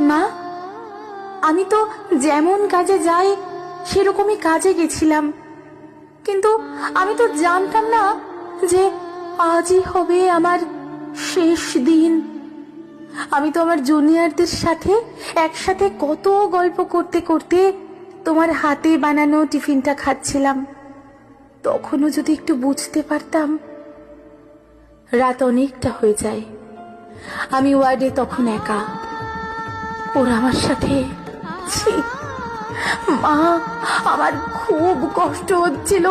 মা, আমি তো যেমন কাজে যাই, সেরকমই কাজে গেছিলাম। কিন্তু আমি তো জানতাম না যে আজই হবে আমার শেষ দিন। আমি তো আমার জুনিয়রদের সাথে একসাথে কত গল্প করতে করতে তোমার হাতে বানানো টিফিনটা খাচ্ছিলাম। তখনও যদি একটু বুঝতে পারতাম, রাত অনেকটা হয়ে যায়। আমি ওয়ার্ডে তখন একা। ওরা আমার সাথে মা, আমার খুব কষ্ট হচ্ছিল,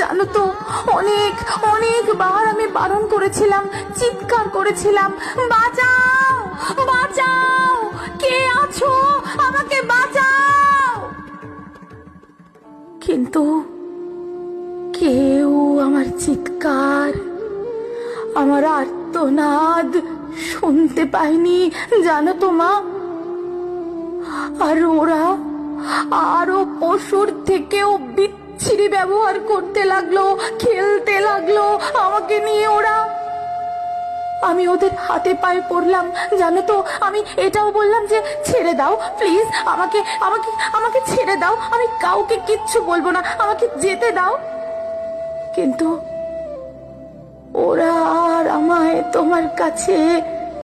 জানো তো, অনেক অনেকবার আমি বারণ করেছিলাম, চিৎকার করেছিলাম, বাঁচাও বাঁচাও, কে আছো? আমাকে বাঁচাও। কিন্তু কেউ আমার চিৎকার, আমার আর্তনাদ শুনতে পাইনি জানো তো মা। আর ওরা আরও পশুর থেকেও বিচ্ছিরি ব্যবহার করতে লাগল, খেলতে লাগল। আমাকে নিয়ে ওরা আমি ওদের হাতে পায়ে পড়লাম। জানো তো, আমি এটাও বললাম যে, ছেড়ে দাও প্লিজ আমাকে আমাকে আমাকে ছেড়ে দাও। আমি কাউকে কিচ্ছু বলব না, আমাকে যেতে দাও। কিন্তু ওরা আর আমায় তোমার কাছে